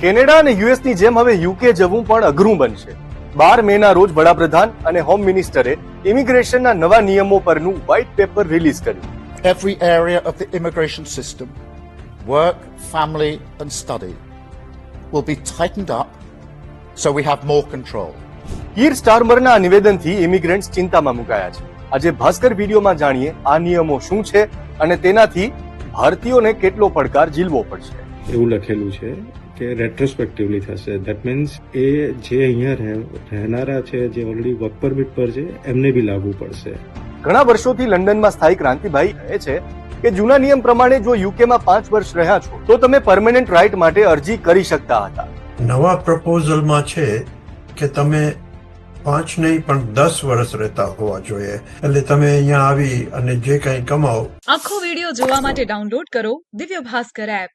Canada અને યુએસની જેમ હવે યુકે જવું પણ અઘરું બનશે. બાર મેના રોજ વડાપ્રધાન અને હોમ મિનિસ્ટરે ઇમિગ્રેશનના નવા નિયમો પરનું વ્હાઇટ પેપર રિલીઝ કર્યું. Every area of the immigration system work family and study will be tightened up so we have more control. Keir સ્ટારમરના આ નિવેદનથી ઇમિગ્રન્ટ્સ ચિંતામાં મુકાયા છે. આજે ભાસ્કર વિડીયોમાં જાણીએ આ નિયમો શું છે અને તેનાથી ભારતીયોને કેટલો પડકાર ઝીલવો પડશે. એવું લખેલું છે કે રેટ્રોસ્પેક્ટિવલી થશે. દેટ મીન્સ એ જે અહીંયા રહેનારા છે જે ઓલરેડી વર્ક પરમિટ પર છે એમને બી લાગુ પડશે. ઘણા વર્ષોથી લંડનમાં સ્થાયી ક્રાંતિભાઈ કહે છે કે જૂના નિયમ પ્રમાણે જો યુકેમાં પાંચ વર્ષ રહ્યા છો તો તમે પરમેનન્ટ રાઇટ માટે અરજી કરી શકતા હતા. નવા પ્રપોઝલમાં છે કે તમે પાંચ નહીં પણ દસ વર્ષ રહેતા હોવા જોઈએ. એટલે તમે અહીંયા આવી અને જે કંઈ કમાઓ આખો વીડિયો જોવા માટે ડાઉનલોડ કરો દિવ્ય ભાસ્કર એપ